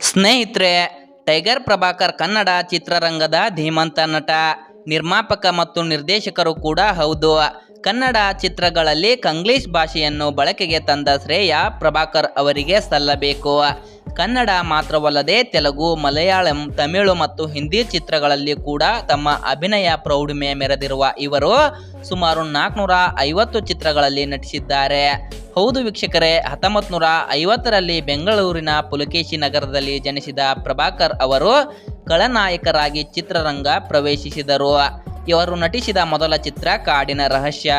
ಸ್ನೇಹಿತರೆ, ಟೈಗರ್ ಪ್ರಭಾಕರ್ ಕನ್ನಡ ಚಿತ್ರರಂಗದ ಧೀಮಂತ ನಟ, ನಿರ್ಮಾಪಕ ಮತ್ತು ನಿರ್ದೇಶಕರು ಕೂಡ ಹೌದು. ಕನ್ನಡ ಚಿತ್ರಗಳಲ್ಲಿ ಕಂಗ್ಲೀಷ್ ಭಾಷೆಯನ್ನು ಬಳಕೆಗೆ ತಂದ ಶ್ರೇಯ ಪ್ರಭಾಕರ್ ಅವರಿಗೆ ಸಲ್ಲಬೇಕು. ಕನ್ನಡ ಮಾತ್ರವಲ್ಲದೆ ತೆಲುಗು, ಮಲಯಾಳಂ, ತಮಿಳು ಮತ್ತು ಹಿಂದಿ ಚಿತ್ರಗಳಲ್ಲಿ ಕೂಡ ತಮ್ಮ ಅಭಿನಯ ಪ್ರೌಢಿಮೆ ಮೆರೆದಿರುವ ಇವರು ಸುಮಾರು ನಾಲ್ಕುನೂರ ಐವತ್ತು ಚಿತ್ರಗಳಲ್ಲಿ ನಟಿಸಿದ್ದಾರೆ. ಹೌದು ವೀಕ್ಷಕರೇ ಹತ್ತೊಂಬತ್ತು ನೂರ ಐವತ್ತರಲ್ಲಿ ಬೆಂಗಳೂರಿನ ಪುಲಕೇಶಿ ನಗರದಲ್ಲಿ ಜನಿಸಿದ ಪ್ರಭಾಕರ್ ಅವರು ಖಳನಾಯಕರಾಗಿ ಚಿತ್ರರಂಗ ಪ್ರವೇಶಿಸಿದರು. ಇವರು ನಟಿಸಿದ ಮೊದಲ ಚಿತ್ರ ಕಾಡಿನ ರಹಸ್ಯ.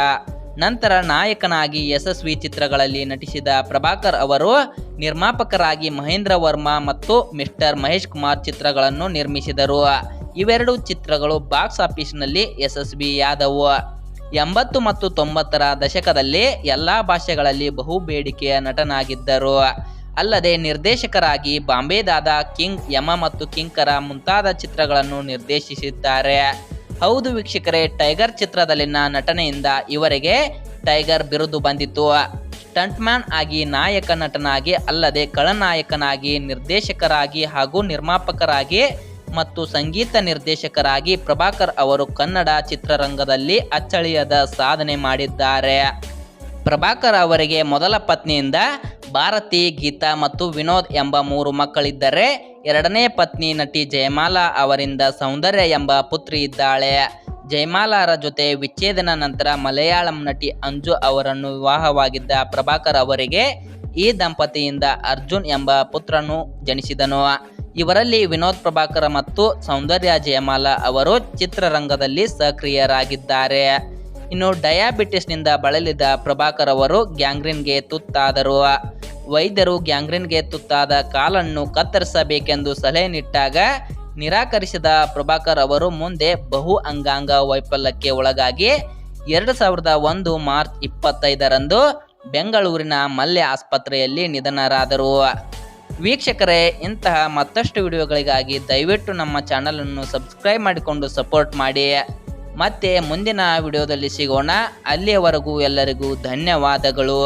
ನಂತರ ನಾಯಕನಾಗಿ ಯಶಸ್ವಿ ಚಿತ್ರಗಳಲ್ಲಿ ನಟಿಸಿದ ಪ್ರಭಾಕರ್ ಅವರು ನಿರ್ಮಾಪಕರಾಗಿ ಮಹೇಂದ್ರ ವರ್ಮಾ ಮತ್ತು ಮಿಸ್ಟರ್ ಮಹೇಶ್ ಕುಮಾರ್ ಚಿತ್ರಗಳನ್ನು ನಿರ್ಮಿಸಿದರು. ಇವೆರಡು ಚಿತ್ರಗಳು ಬಾಕ್ಸ್ ಆಫೀಸ್ನಲ್ಲಿ ಯಶಸ್ವಿಯಾದವು. ಎಂಬತ್ತು ಮತ್ತು ತೊಂಬತ್ತರ ದಶಕದಲ್ಲಿ ಎಲ್ಲ ಭಾಷೆಗಳಲ್ಲಿ ಬಹು ಬೇಡಿಕೆಯ ನಟನಾಗಿದ್ದರು. ಅಲ್ಲದೆ ನಿರ್ದೇಶಕರಾಗಿ ಬಾಂಬೆ ದಾದಾ ಕಿಂಗ್ ಯಮ ಮತ್ತು ಕಿಂಕರ ಮುಂತಾದ ಚಿತ್ರಗಳನ್ನು ನಿರ್ದೇಶಿಸಿದ್ದಾರೆ. ಹೌದು ವೀಕ್ಷಕರೇ, ಟೈಗರ್ ಚಿತ್ರದಲ್ಲಿನ ನಟನೆಯಿಂದ ಇವರಿಗೆ ಟೈಗರ್ ಬಿರುದು ಬಂದಿತ್ತು. ಸ್ಟಂಟ್ಮ್ಯಾನ್ ಆಗಿ ನಾಯಕ ನಟನಾಗಿ ಅಲ್ಲದೆ ಖಳನಾಯಕನಾಗಿ ನಿರ್ದೇಶಕರಾಗಿ ಹಾಗೂ ನಿರ್ಮಾಪಕರಾಗಿ ಮತ್ತು ಸಂಗೀತ ನಿರ್ದೇಶಕರಾಗಿ ಪ್ರಭಾಕರ್ ಅವರು ಕನ್ನಡ ಚಿತ್ರರಂಗದಲ್ಲಿ ಅಚ್ಚಳಿಯದ ಸಾಧನೆ ಮಾಡಿದ್ದಾರೆ. ಪ್ರಭಾಕರ್ ಅವರಿಗೆ ಮೊದಲ ಪತ್ನಿಯಿಂದ ಭಾರತಿ, ಗೀತಾ ಮತ್ತು ವಿನೋದ್ ಎಂಬ ಮೂರು ಮಕ್ಕಳಿದ್ದರೆ ಎರಡನೇ ಪತ್ನಿ ನಟಿ ಜಯಮಾಲಾ ಅವರಿಂದ ಸೌಂದರ್ಯ ಎಂಬ ಪುತ್ರಿ ಇದ್ದಾಳೆ. ಜಯಮಾಲಾರ ಜೊತೆ ವಿಚ್ಛೇದನ ನಂತರ ಮಲಯಾಳಂ ನಟಿ ಅಂಜು ಅವರನ್ನು ವಿವಾಹವಾಗಿದ್ದ ಪ್ರಭಾಕರ್ ಅವರಿಗೆ ಈ ದಂಪತಿಯಿಂದ ಅರ್ಜುನ್ ಎಂಬ ಪುತ್ರನು ಜನಿಸಿದನು. ಇವರಲ್ಲಿ ವಿನೋದ್ ಪ್ರಭಾಕರ್ ಮತ್ತು ಸೌಂದರ್ಯ ಜಯಮಾಲಾ ಅವರು ಚಿತ್ರರಂಗದಲ್ಲಿ ಸಕ್ರಿಯರಾಗಿದ್ದಾರೆ. ಇನ್ನು ಡಯಾಬಿಟಿಸ್ನಿಂದ ಬಳಲಿದ ಪ್ರಭಾಕರ್ ಅವರು ಗ್ಯಾಂಗ್ರೀನ್ಗೆ ತುತ್ತಾದರು. ವೈದ್ಯರು ಗ್ಯಾಂಗ್ರೀನ್ಗೆ ತುತ್ತಾದ ಕಾಲನ್ನು ಕತ್ತರಿಸಬೇಕೆಂದು ಸಲಹೆ ನೀಟ್ಟಾಗ ನಿರಾಕರಿಸಿದ ಪ್ರಭಾಕರ್ ಅವರು ಮುಂದೆ ಬಹು ಅಂಗಾಂಗ ವೈಫಲ್ಯಕ್ಕೆ ಒಳಗಾಗಿ ಎರಡು ಸಾವಿರದ ಒಂದು ಮಾರ್ಚ್ ಇಪ್ಪತ್ತೈದರಂದು ಬೆಂಗಳೂರಿನ ಮಲ್ಯ ಆಸ್ಪತ್ರೆಯಲ್ಲಿ ನಿಧನರಾದರು. ವೀಕ್ಷಕರೇ, ಇಂತಹ ಮತ್ತಷ್ಟು ವಿಡಿಯೋಗಳಿಗಾಗಿ ದಯವಿಟ್ಟು ನಮ್ಮ ಚಾನಲನ್ನು ಸಬ್ಸ್ಕ್ರೈಬ್ ಮಾಡಿಕೊಂಡು ಸಪೋರ್ಟ್ ಮಾಡಿ. ಮತ್ತೆ ಮುಂದಿನ ವಿಡಿಯೋದಲ್ಲಿ ಸಿಗೋಣ. ಅಲ್ಲಿಯವರೆಗೂ ಎಲ್ಲರಿಗೂ ಧನ್ಯವಾದಗಳು.